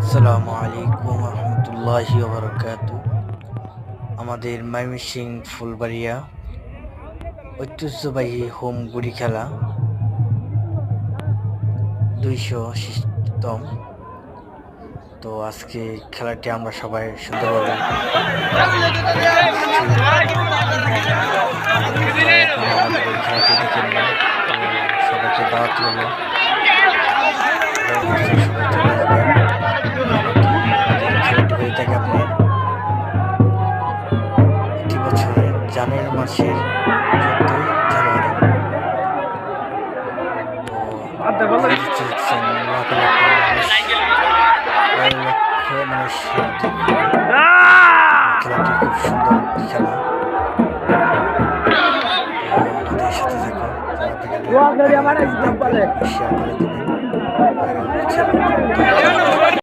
আসসালামু আলাইকুম রহমতুল্লাহি আমাদের ময়মনসিং ফুলবাড়িয়া ঐতিহ্যবাহী হোম গুড়ি খেলা দুইশো তম তো আজকে খেলাটি আমরা সবাই সুন্দরভাবে খেলাটি দেখে সবাইকে দাওয়াত বছরের জানুয়ারি মাসের চোদ্দই জানুয়ারি। তো দেখছেন লাখ লাখ লক্ষ মানুষ খেলাটি খুব সুন্দর খেলা। আমাদের সাথে থাকুন। শেয়ার করে দেবেন। আর খেলা